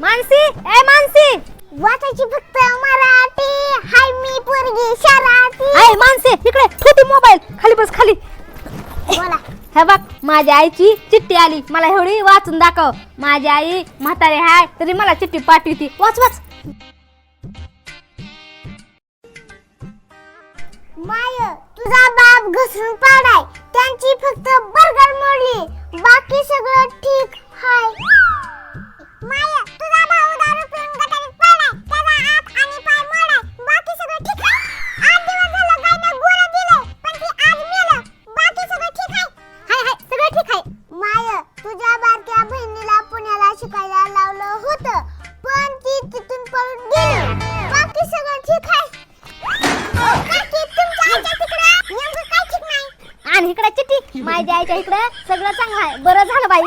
मानसी ए मानसी! वाचायची फक्त मराठी. हाय मी पोरगी शराठी आहे मानसी इकडे ठेवते मोबाईल. खाली बस खाली. बोला. हे बघ माझ्या आईची चिठ्ठी आली. मला एवढी वाचून दाखव. माझी आई म्हातारी हाय तरी मला चिठ्ठी पाठवती. वाच वाच. माय तुझा बाप घसरून पाडाय. त्यांची फक्त शिकायला लावलं होतं. पण ती तिथून पळून गेली. बाकी सगळं ठीक आहे. आणि इकडे चिठ्ठी माझ्या आईच्या इकडे सगळं चांगलं आहे. बरं झालं बाई.